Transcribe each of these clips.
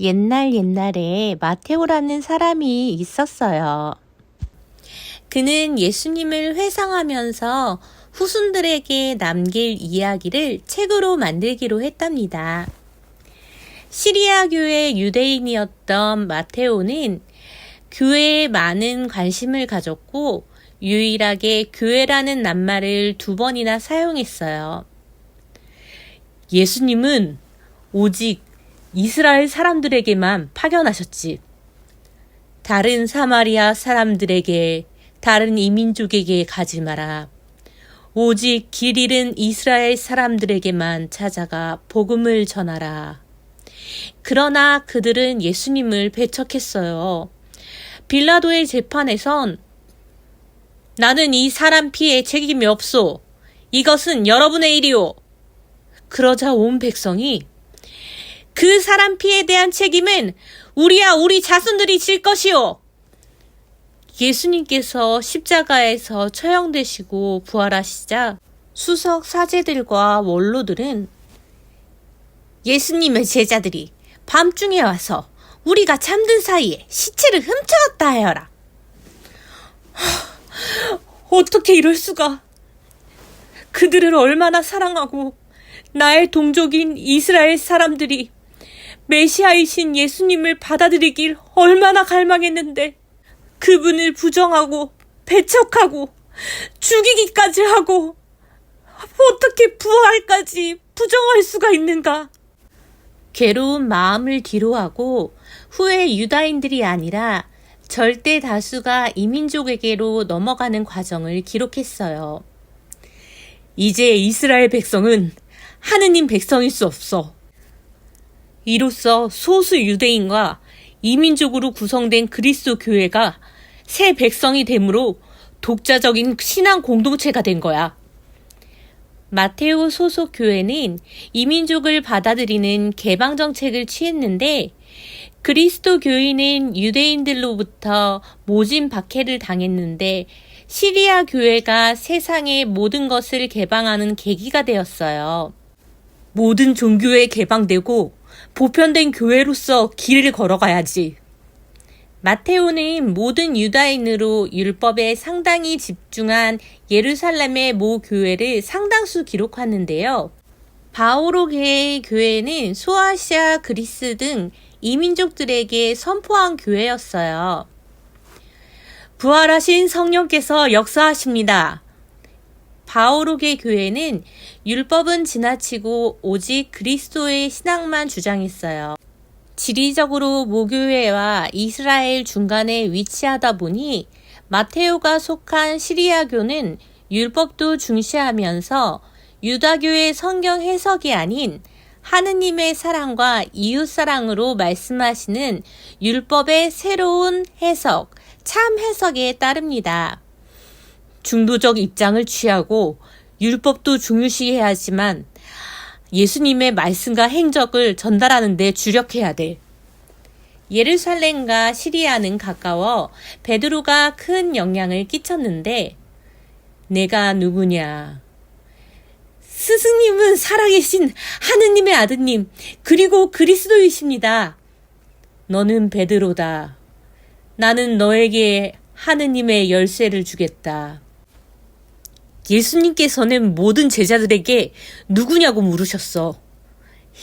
옛날 옛날에 마테오라는 사람이 있었어요. 그는 예수님을 회상하면서 후손들에게 남길 이야기를 책으로 만들기로 했답니다. 시리아 교회 유대인이었던 마테오는 교회에 많은 관심을 가졌고 유일하게 교회라는 낱말을 두 번이나 사용했어요. 예수님은 오직 이스라엘 사람들에게만 파견하셨지. 다른 사마리아 사람들에게, 다른 이민족에게 가지 마라. 오직 길 잃은 이스라엘 사람들에게만 찾아가 복음을 전하라. 그러나 그들은 예수님을 배척했어요. 빌라도의 재판에선 나는 이 사람 피해 책임이 없소. 이것은 여러분의 일이오. 그러자 온 백성이 그 사람 피해에 대한 책임은 우리야 우리 자손들이 질 것이오. 예수님께서 십자가에서 처형되시고 부활하시자 수석 사제들과 원로들은 예수님의 제자들이 밤중에 와서 우리가 잠든 사이에 시체를 훔쳐왔다 하여라. 어떻게 이럴 수가? 그들을 얼마나 사랑하고 나의 동족인 이스라엘 사람들이 메시아이신 예수님을 받아들이길 얼마나 갈망했는데 그분을 부정하고 배척하고 죽이기까지 하고 어떻게 부활까지 부정할 수가 있는가? 괴로운 마음을 뒤로하고 후에 유다인들이 아니라 절대 다수가 이민족에게로 넘어가는 과정을 기록했어요. 이제 이스라엘 백성은 하느님 백성일 수 없어. 이로써 소수 유대인과 이민족으로 구성된 그리스도 교회가 새 백성이 되므로 독자적인 신앙 공동체가 된 거야. 마테오 소속 교회는 이민족을 받아들이는 개방 정책을 취했는데 그리스도 교인은 유대인들로부터 모진 박해를 당했는데 시리아 교회가 세상의 모든 것을 개방하는 계기가 되었어요. 모든 종교에 개방되고 보편된 교회로서 길을 걸어가야지. 마테오는 모든 유다인으로 율법에 상당히 집중한 예루살렘의 모 교회를 상당수 기록하는데요. 바오로계의 교회는 소아시아 그리스 등 이민족들에게 선포한 교회였어요. 부활하신 성령께서 역사하십니다. 바오로계 교회는 율법은 지나치고 오직 그리스도의 신앙만 주장했어요. 지리적으로 모교회와 이스라엘 중간에 위치하다 보니 마테오가 속한 시리아교는 율법도 중시하면서 유다교의 성경 해석이 아닌 하느님의 사랑과 이웃 사랑으로 말씀하시는 율법의 새로운 해석, 참 해석에 따릅니다. 중도적 입장을 취하고 율법도 중요시해야 하지만 예수님의 말씀과 행적을 전달하는 데 주력해야 돼. 예루살렘과 시리아는 가까워 베드로가 큰 영향을 끼쳤는데 내가 누구냐? 스승님은 살아계신 하느님의 아드님 그리고 그리스도이십니다. 너는 베드로다. 나는 너에게 하느님의 열쇠를 주겠다. 예수님께서는 모든 제자들에게 누구냐고 물으셨어.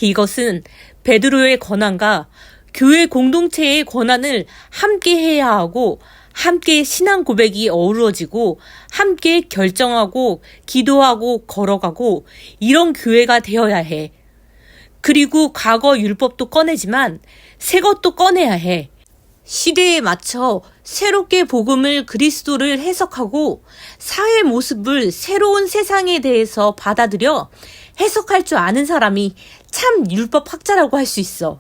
이것은 베드로의 권한과 교회 공동체의 권한을 함께 해야 하고 함께 신앙 고백이 어우러지고 함께 결정하고 기도하고 걸어가고 이런 교회가 되어야 해. 그리고 과거 율법도 꺼내지만 새 것도 꺼내야 해. 시대에 맞춰 새롭게 복음을 그리스도를 해석하고 사회 모습을 새로운 세상에 대해서 받아들여 해석할 줄 아는 사람이 참 율법 학자라고 할 수 있어.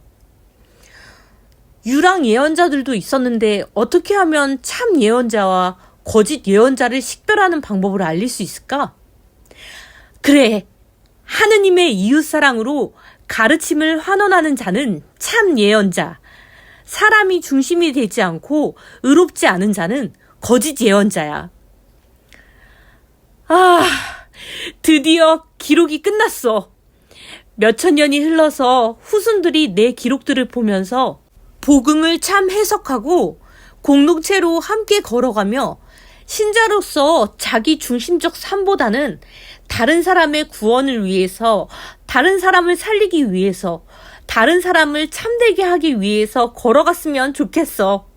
유랑 예언자들도 있었는데 어떻게 하면 참 예언자와 거짓 예언자를 식별하는 방법을 알릴 수 있을까? 그래. 하느님의 이웃사랑으로 가르침을 환원하는 자는 참 예언자. 사람이 중심이 되지 않고 의롭지 않은 자는 거짓 예언자야. 아, 드디어 기록이 끝났어. 몇천 년이 흘러서 후손들이 내 기록들을 보면서 복음을 참 해석하고 공동체로 함께 걸어가며 신자로서 자기 중심적 삶보다는 다른 사람의 구원을 위해서, 다른 사람을 살리기 위해서, 다른 사람을 참되게 하기 위해서 걸어갔으면 좋겠어.